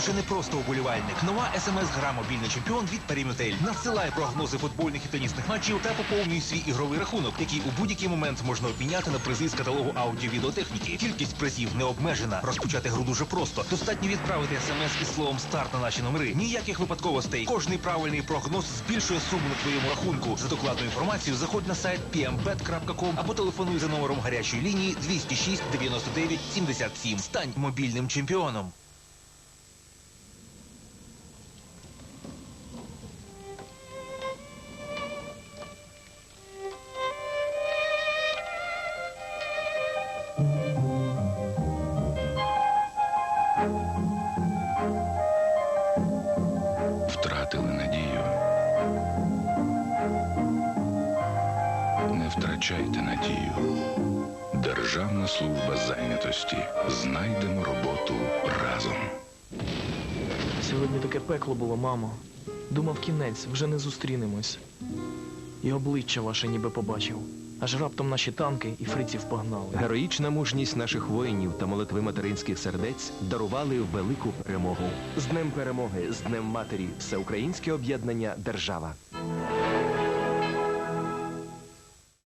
вже не просто уболівальник. Нова смс-гра мобільний чемпіон від Періметель. Надсилай прогнози футбольних і тенісних матчів та поповнюй свій ігровий рахунок, який у будь-який момент можна обміняти на призи з каталогу аудіо-відеотехніки. Кількість призів не обмежена. Розпочати гру дуже просто. Достатньо відправити смс із словом старт на наші номери. Ніяких випадковостей. Кожний правильний прогноз збільшує суму на твоєму рахунку. За докладну інформацію заходь на сайт pmbet.com або телефонуй за номером гарячої лінії 206 99 77. Стань мобільним чемпіоном. Втратили надію. Не втрачайте надію. Державна служба зайнятості. Знайдемо роботу разом. Сьогодні таке пекло було, мамо. Думав кінець, вже не зустрінемось. І обличчя ваше ніби побачив. Аж раптом наші танки і фриців погнали. Героїчна мужність наших воїнів та молитви материнських сердець дарували велику перемогу. З Днем перемоги, з Днем матері, всеукраїнське об'єднання Держава.